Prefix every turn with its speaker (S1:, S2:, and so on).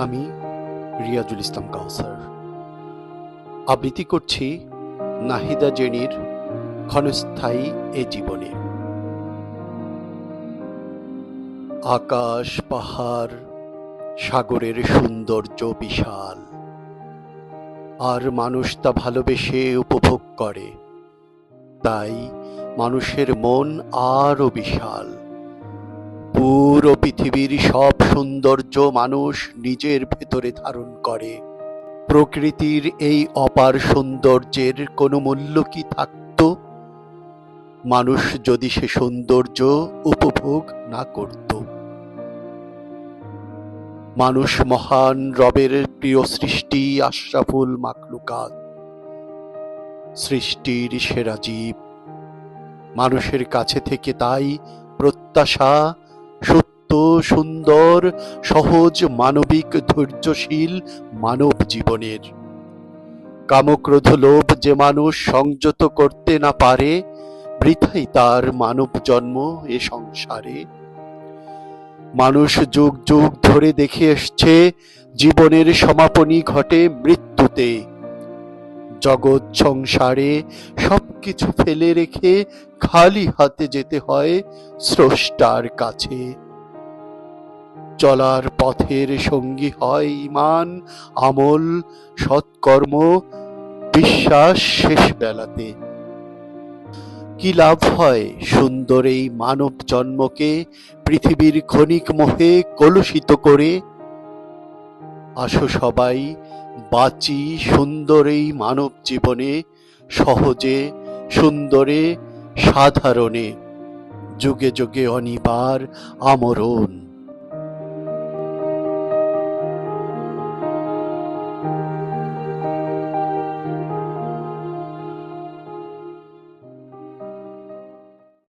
S1: আমি রিয়াজুল ইসলাম কাউসার। আবৃত্তি করছি নাহিদা জেনির ক্ষণস্থায়ী এ জীবনে। আকাশ, পাহাড়, সাগরের সৌন্দর্য বিশাল। আর মানুষ তা ভালোবেসে উপভোগ করে। তাই মানুষের মন আরও বিশাল। পুরো পৃথিবীর সব সৌন্দর্য মানুষ নিজের ভেতরে ধারণ করে। প্রকৃতির এই অপার সৌন্দর্যের কোনো মূল্য কি থাকতো? মানুষ যদি সে সৌন্দর্য উপভোগ না করত। মানুষ মহান রবের প্রিয় সৃষ্টি আশরাফুল মাকলুকাত সৃষ্টির সেরা জীব। মানুষের কাছে থেকে তাই প্রত্যাশা সত্য, সুন্দর, সহজ, মানবিক, ধৈর্যশীল, মানব জীবনের। কামক্রোধ লোভ যে মানুষ সংযত করতে না পারে, বৃথাই তার মানব জন্ম এ সংসারে। মানুষ যুগ যুগ ধরে দেখে এসছে, জীবনের সমাপনী ঘটে মৃত্যুতে। জগৎ সংসারে সবকিছু ফেলে রেখে খালি হাতে যেতে হয় স্রষ্টার কাছে। চলার পথের সঙ্গী হয় ইমান, আমল, সৎকর্ম, বিশ্বাস শেষ বেলাতে। কি লাভ হয় সুন্দর এই মানব জন্মকে পৃথিবীর ক্ষণিক মোহে কলুষিত করে? আসো সবাই বাঁচি সুন্দর এই মানব জীবনে সহজে সুন্দরে সাধারণে। যুগে যুগে অনিবার আমরণ।